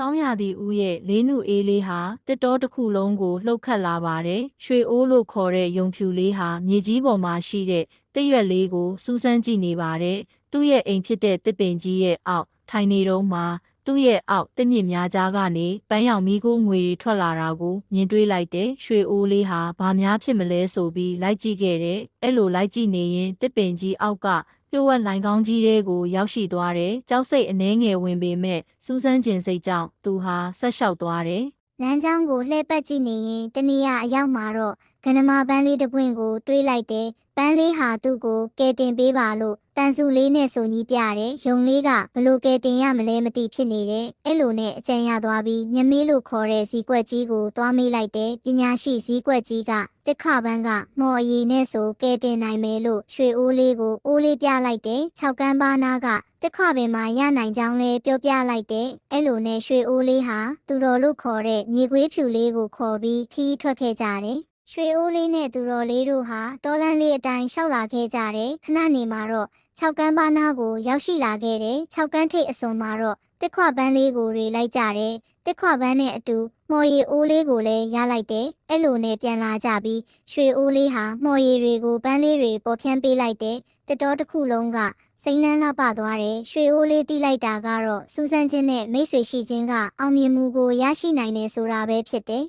စောင်းရသည့်ဦးရဲ့လေးနုအေးလေးဟာတစ်တောတစ်ခုလုံးကိုလှုပ်ခတ်လာပါတယ်။ရွှေအိုးလို့ခေါ်တဲ့ယုံဖြူလေးဟာမြေကြီးပေါ်မှာရှိတဲ့တစ်ရွက်လေးကိုစူးစမ်းကြည့်နေပါတယ်။သူ့ရဲ့အိမ်ဖြစ်တဲ့တစ်ပင်ကြီးရဲ့အောက်ထိုင်နေတော့မှသူ့ရဲ့အောက်တစ်မြစ်များကြားကနေပန်းရောင်မီးကိုငွေတွေထွက်လာတာကိုမြင်တွေ့လိုက်တဲ့ရွှေအိုးလေးဟာဘာများဖြစ်မလဲဆိုပြီးလိုက်ကြည့်ခဲ့တယ်။အဲ့လိုလိုက်ကြည့်နေရင်တစ်ပင်ကြီးအောက်က လျှို့ဝှက်လိုင်ကောင်းကြီးတွေကိုရောက်ရှိသွားတယ်။ကြောက်စိတ်အနှဲငယ်ဝင်ပေမဲ့စူးစမ်းကျင်စိတ်ကြောင့်သူဟာဆက်လျှောက်သွားတယ်လမ်းကြောင်းကိုလှည့်ပတ်ကြည့်နေရင်တနေရအရောက်မှာတော့ ကနမပန်းလေးတစ်ပွင့်ကိုတွေးလိုက်တယ်။ပန်းလေးဟာသူ့ကိုကဲတင်ပေးပါလို့တန်စုလေးနဲ့ဆိုကြီးပြတယ်။ယုံလေးကဘလို့ကဲတင်ရမလဲမသိဖြစ်နေတယ်။အဲ့လိုနဲ့အကြံရသွားပြီးမြမေးလို့ခေါ်တဲ့ဇီကွက်ကြီးကိုသွားမေးလိုက်တယ်။ပညာရှိဇီကွက်ကြီးကတစ်ခပန်းကမော်အရီနဲ့ဆိုကဲတင်နိုင်မယ်လို့ရွှေအိုးလေးကိုအိုးလေးပြလိုက်တယ်။၆ကန်းပါနာကတစ်ခါပင်မှာရနိုင်ကြောင်းလဲပြောပြလိုက်တဲ့အဲ့လိုနဲ့ရွှေအိုးလေးဟာသူတော်လို့ခေါ်တဲ့မြေခွေးဖြူလေးကိုခေါ်ပြီးခီးထွက်ခဲ့ကြတယ်။ ရွှေအိုးလေးနဲ့သူတော်လေးတို့ဟာတော်လန်းလေးအတိုင်းရှောက်လာခဲ့ကြတယ်။ခဏနေမှာတော့၆ကန်းပါနာကိုရောက်ရှိလာခဲ့တယ်။၆ကန်းထိပ်အစွန်မှာတော့တစ်ခွပန်းလေးကိုတွေလိုက်ကြတယ်။တစ်ခွပန်းနဲ့အတူမော်ရီအိုးလေးကိုလည်းရလိုက်တယ်။အဲ့လိုနဲ့ပြန်လာကြပြီးရွှေအိုးလေးဟာမော်ရီတွေကိုပန်းလေးတွေပေါ်ဖြန်းပေးလိုက်တဲ့တတော်တစ်ခုလုံးကစိန်လန်းလှပသွားတယ်ရွှေအိုးလေးတီးလိုက်တာကတော့စူးစမ်းခြင်းနဲ့မိတ်ဆွေရှိခြင်းကအောင်မြင်မှုကိုရရှိနိုင်တယ်ဆိုတာပဲဖြစ်တယ်